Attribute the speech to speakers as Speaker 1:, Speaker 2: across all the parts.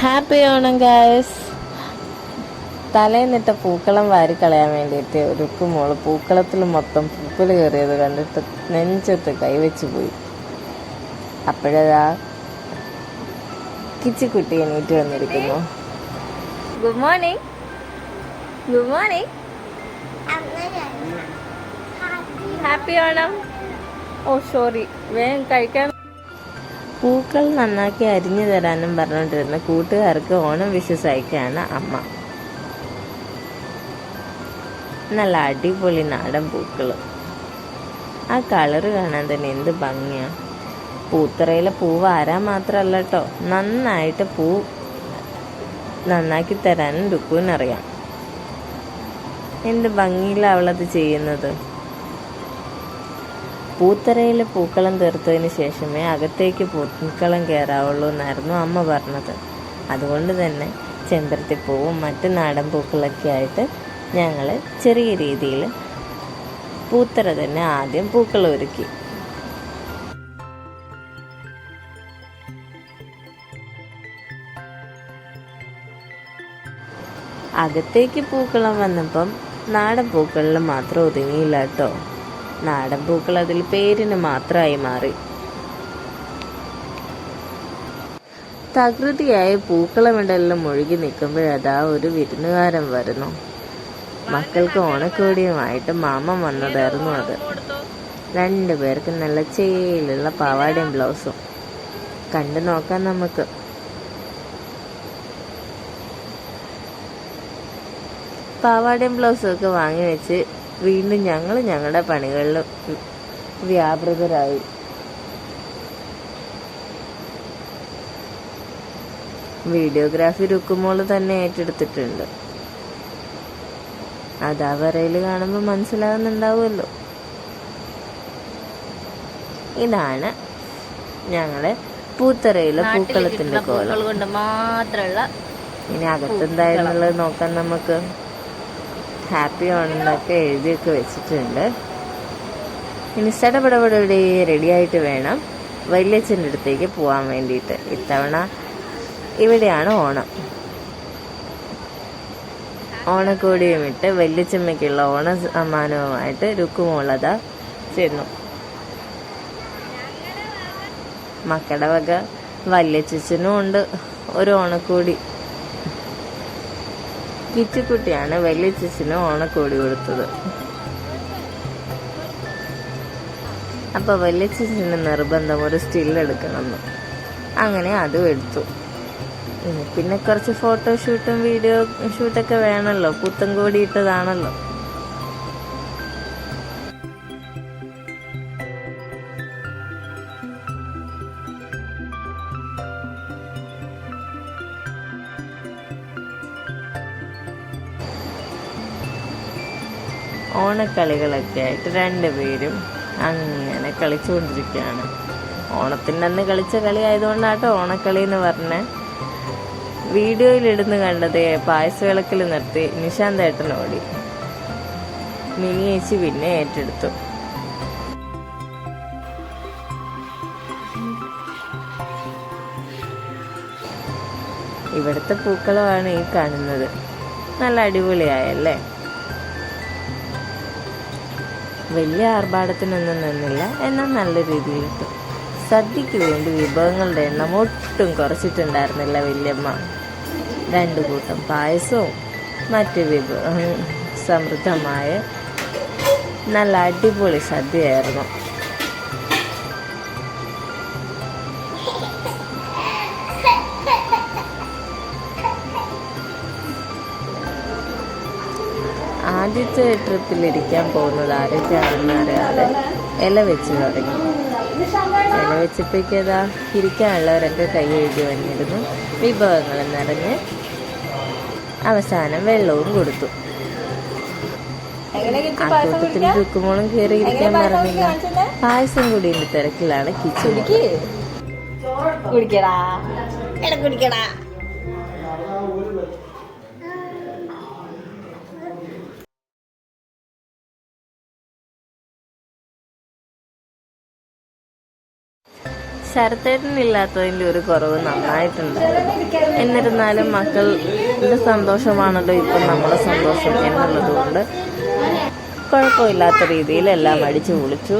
Speaker 1: Happy Onam guys തലേന്നിട്ട പൂക്കളം വാരി കളയാൻ വേണ്ടിയിട്ട് ഒരുക്കും മോൾ പൂക്കളത്തിൽ മൊത്തം പൂക്കൾ കയറിയത് കണ്ടിട്ട് നെഞ്ചത്ത് കൈവച്ച് പോയി. അപ്പോഴതാ കിച്ചിക്കുട്ടി എണീറ്റ് വന്നിരിക്കുന്നു. Good morning good morning happy Onam oh sorry വേഗം കഴിക്കാൻ പൂക്കൾ നന്നാക്കി അരിഞ്ഞു തരാനും പറഞ്ഞുകൊണ്ടിരുന്ന കൂട്ടുകാർക്ക് ഓണം വിഷസ് അയക്കുകയാണ് അമ്മ. നല്ല അടിപൊളി നാടൻ പൂക്കൾ ആ കളറ് കാണാൻ തന്നെ എന്ത് ഭംഗിയാ. പൂത്തറയിലെ പൂവ് ആരാ മാത്രമല്ല കേട്ടോ നന്നായിട്ട് പൂ നന്നാക്കി തരാനും രുക്കുവിനറിയാം. എന്ത് ഭംഗിയിലാണ് അവളത് ചെയ്യുന്നത്. പൂത്തറയിലെ പൂക്കളം തീർത്തതിന് ശേഷമേ അകത്തേക്ക് പൂക്കളം കയറാവുള്ളൂ എന്നായിരുന്നു അമ്മ പറഞ്ഞത്. അതുകൊണ്ട് തന്നെ ചെമ്പരത്തിപ്പൂവും മറ്റ് നാടൻ പൂക്കളൊക്കെ ആയിട്ട് ഞങ്ങൾ ചെറിയ രീതിയിൽ പൂത്തറ തന്നെ ആദ്യം പൂക്കൾ ഒരുക്കി. അകത്തേക്ക് പൂക്കളം വന്നപ്പം നാടൻ പൂക്കളിൽ മാത്രം ഒതുങ്ങിയില്ല കേട്ടോ. നാടൻ പൂക്കൾ അതിൽ പേരിന് മാത്രമായി മാറി. തകൃതിയായ പൂക്കളമിടലിലും മുഴുകി നിൽക്കുമ്പോഴതാ ഒരു വിരുന്നുകാരൻ വരുന്നു. മക്കൾക്ക് ഓണക്കോടിയുമായിട്ട് മാമ വന്നതായിരുന്നു അത്. രണ്ടുപേർക്ക് നല്ല ചേലുള്ള പാവാടയും ബ്ലൗസും. കണ്ടു നോക്കാം നമുക്ക്. പാവാടയും ബ്ലൗസും ഒക്കെ വാങ്ങി വെച്ച് വീണ്ടും ഞങ്ങൾ ഞങ്ങളുടെ പണികളിൽ വ്യാപൃതരായി. വീഡിയോഗ്രാഫി രുക്കുമോൾ തന്നെ ഏറ്റെടുത്തിട്ടുണ്ട്. അതാ വരയിൽ കാണുമ്പോൾ മനസ്സിലാകുന്നുണ്ടാവുമല്ലോ ഇതാണ് ഞങ്ങളെ പൂത്തറയിലെ പൂക്കളത്തിന്റെ കോലം.
Speaker 2: കൊണ്ട് മാത്രമുള്ള
Speaker 1: ഇനി അകത്തെന്തായിരുന്നുള്ളത് നോക്കാൻ നമുക്ക്. ഹാപ്പി ആണെന്നൊക്കെ എഴുതിയൊക്കെ വെച്ചിട്ടുണ്ട്. ഇനി സടപടപടെ റെഡി ആയിട്ട് വേണം. വല്യച്ഛന്റെ അടുത്തേക്ക് പോകാൻ വേണ്ടിയിട്ട്. ഇത്തവണ ഇവിടെയാണ് ഓണം. ഓണക്കോടിയും ഇട്ട് വല്യച്ചമ്മയ്ക്കുള്ള ഓണ സമ്മാനവുമായിട്ട് രുക്കുമോളത ചെന്നു. മക്കളുടെ വക വല്യച്ചനും ഉണ്ട്. ഒരു ഓണക്കോടി. കിച്ചുക്കുട്ടിയാണ് വലിയ ചിച്ചിന് ഓണക്കോടി കൊടുത്തത്. അപ്പൊ വലിയ ചിച്ചിന് നിർബന്ധം ഒരു സ്റ്റിൽ എടുക്കണം അങ്ങനെ അതും എടുത്തു. പിന്നെ കുറച്ച് ഫോട്ടോഷൂട്ടും വീഡിയോ ഷൂട്ടൊക്കെ വേണമല്ലോ പുത്തൻകോടി ഇട്ടതാണല്ലോ. ഓണക്കളികളൊക്കെ ആയിട്ട് രണ്ടുപേരും അങ്ങനെ കളിച്ചുകൊണ്ടിരിക്കുകയാണ്. ഓണത്തിന്റെ അന്ന് കളിച്ച കളി ആയതുകൊണ്ടാട്ടോ ഓണക്കളി എന്ന് പറഞ്ഞ വീഡിയോയിലിടുന്ന് കണ്ടത് പായസ വിളക്കിൽ നിർത്തി നിശാന്ത് ഏട്ടൻ ഓടി. മിനി ചേച്ചി പിന്നെ ഏറ്റെടുത്തു. ഇവിടുത്തെ പൂക്കളമാണ് ഈ കാണുന്നത്. നല്ല അടിപൊളിയായല്ലേ? വലിയ ആർഭാടത്തിനൊന്നും നിന്നില്ല. എന്നാൽ നല്ല രീതിയിൽ കിട്ടും സദ്യക്ക് വേണ്ടി വിഭവങ്ങളുടെ എണ്ണം ഒട്ടും കുറച്ചിട്ടുണ്ടായിരുന്നില്ല വല്യമ്മ. രണ്ടു കൂട്ടം പായസവും മറ്റ് വിഭവ സമൃദ്ധമായ നല്ല അടിപൊളി സദ്യയായിരുന്നു. ആദ്യത്തെ ട്രിപ്പിലിരിക്കാൻ പോകുന്നത് ആരൊക്കെയാണെന്ന് അറിയാതെ ഇല വെച്ച് തുടങ്ങി. ഇല വെച്ചപ്പോഴേക്കേതാ ഇരിക്കാനുള്ളവരൊക്കെ കൈ എഴുതി വന്നിരുന്നു. വിഭവങ്ങൾ നിറഞ്ഞ് അവസാനം വെള്ളവും കൊടുത്തു. ആ കൂട്ടത്തിൽ രുക്കുമോളും കയറി ഇരിക്കാൻ പറഞ്ഞില്ല. പായസം കൂടിയുടെ തിരക്കിലാണ് കിച്ചടിക്ക്
Speaker 2: കുടിക്കടാ. കുടിക്കടാ.
Speaker 1: ശരത്തേട്ടനില്ലാത്തതിന്റെ ഒരു കുറവ് നന്നായിട്ടുണ്ട്. എന്നിരുന്നാലും മക്കളുടെ സന്തോഷമാണല്ലോ ഇപ്പം നമ്മുടെ സന്തോഷം എന്നുള്ളത് കൊണ്ട് കുഴപ്പമില്ലാത്ത രീതിയിൽ എല്ലാം അടിച്ചു പൊളിച്ചു.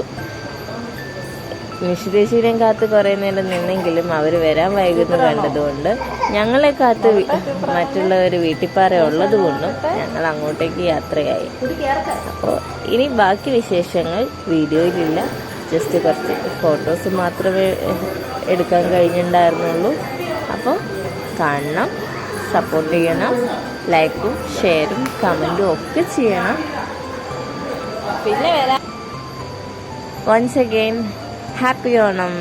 Speaker 1: നിഷിതേശീരം കാത്ത് കുറേ നേരം നിന്നെങ്കിലും അവർ വരാൻ വൈകുന്നു കണ്ടതുകൊണ്ട് ഞങ്ങളെ കാത്ത് മറ്റുള്ളവർ വീട്ടിപ്പാറ ഉള്ളത് കൊണ്ടും ഞങ്ങൾ അങ്ങോട്ടേക്ക് യാത്രയായി. അപ്പോൾ ഇനി ബാക്കി വിശേഷങ്ങൾ വീഡിയോയിലില്ല. ജസ്റ്റ് കുറച്ച് ഫോട്ടോസ് മാത്രമേ എടുക്കാൻ കഴിഞ്ഞിട്ടുണ്ടായിരുന്നുള്ളൂ. അപ്പം കാണണം സപ്പോർട്ട് ചെയ്യണം ലൈക്കും ഷെയറും കമന്റും ഒക്കെ ചെയ്യണം.
Speaker 2: പിന്നെ വരാം
Speaker 1: വൺസ് അഗെയിൻ ഹാപ്പി ഓണം.